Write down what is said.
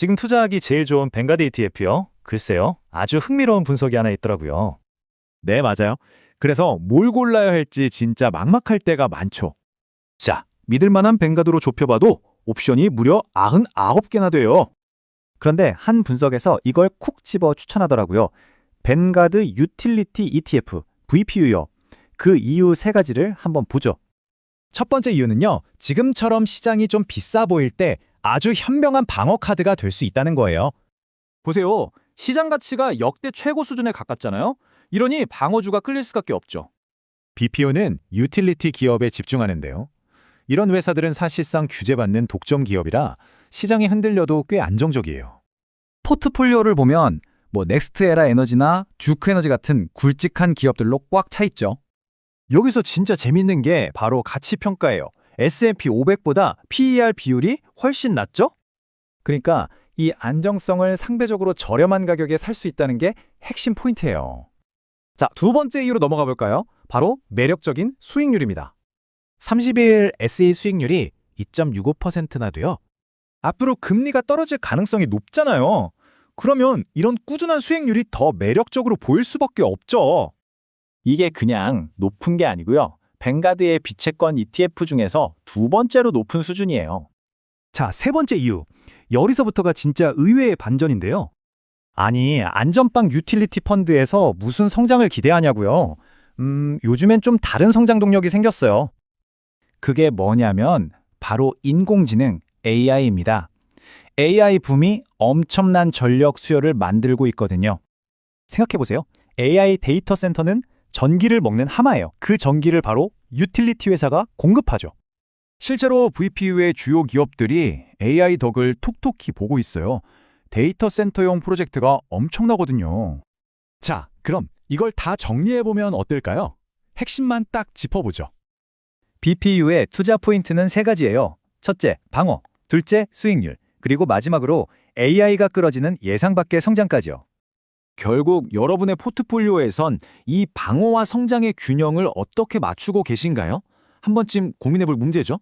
지금 투자하기 제일 좋은 뱅가드 ETF요? 글쎄요. 아주 흥미로운 분석이 하나 있더라고요. 네, 맞아요. 그래서 뭘 골라야 할지 진짜 막막할 때가 많죠. 자, 믿을 만한 뱅가드로 좁혀봐도 옵션이 무려 99개나 돼요. 그런데 한 분석에서 이걸 쿡 집어 추천하더라고요. 벤가드 유틸리티 ETF, VPU요. 그 이유 세 가지를 한번 보죠. 첫 번째 이유는요, 지금처럼 시장이 좀 비싸 보일 때 아주 현명한 방어 카드가 될 수 있다는 거예요. 보세요. 시장 가치가 역대 최고 수준에 가깝잖아요. 이러니 방어주가 끌릴 수밖에 없죠. BPO는 유틸리티 기업에 집중하는데요. 이런 회사들은 사실상 규제받는 독점 기업이라 시장이 흔들려도 꽤 안정적이에요. 포트폴리오를 보면 뭐 넥스트에라 에너지나 듀크 에너지 같은 굵직한 기업들로 꽉 차 있죠. 여기서 진짜 재밌는 게 바로 가치 평가예요. S&P 500보다 PER 비율이 훨씬 낮죠? 그러니까 이 안정성을 상대적으로 저렴한 가격에 살 수 있다는 게 핵심 포인트예요. 자, 두 번째 이유로 넘어가 볼까요? 바로 매력적인 수익률입니다. 30일 SE 수익률이 2.65%나 돼요. 앞으로 금리가 떨어질 가능성이 높잖아요. 그러면 이런 꾸준한 수익률이 더 매력적으로 보일 수밖에 없죠. 이게 그냥 높은 게 아니고요. 뱅가드의 비채권 ETF 중에서 두 번째로 높은 수준이에요. 자, 세 번째 이유. 여기서부터가 진짜 의외의 반전인데요. 아니, 안전빵 유틸리티 펀드에서 무슨 성장을 기대하냐고요. 음, 요즘엔 좀 다른 성장 동력이 생겼어요. 그게 뭐냐면 바로 인공지능 AI입니다. AI 붐이 엄청난 전력 수요를 만들고 있거든요. 생각해 보세요. AI 데이터 센터는 전기를 먹는 하마예요. 그 전기를 바로 유틸리티 회사가 공급하죠. 실제로 VPU의 주요 기업들이 AI 덕을 톡톡히 보고 있어요. 데이터 센터용 프로젝트가 엄청나거든요. 자, 그럼 이걸 다 정리해보면 어떨까요? 핵심만 딱 짚어보죠. BPU의 투자 포인트는 세 가지예요. 첫째, 방어. 둘째, 수익률. 그리고 마지막으로 AI가 끌어지는 예상 밖의 성장까지요. 결국 여러분의 포트폴리오에선 이 방어와 성장의 균형을 어떻게 맞추고 계신가요? 한 번쯤 고민해 볼 문제죠.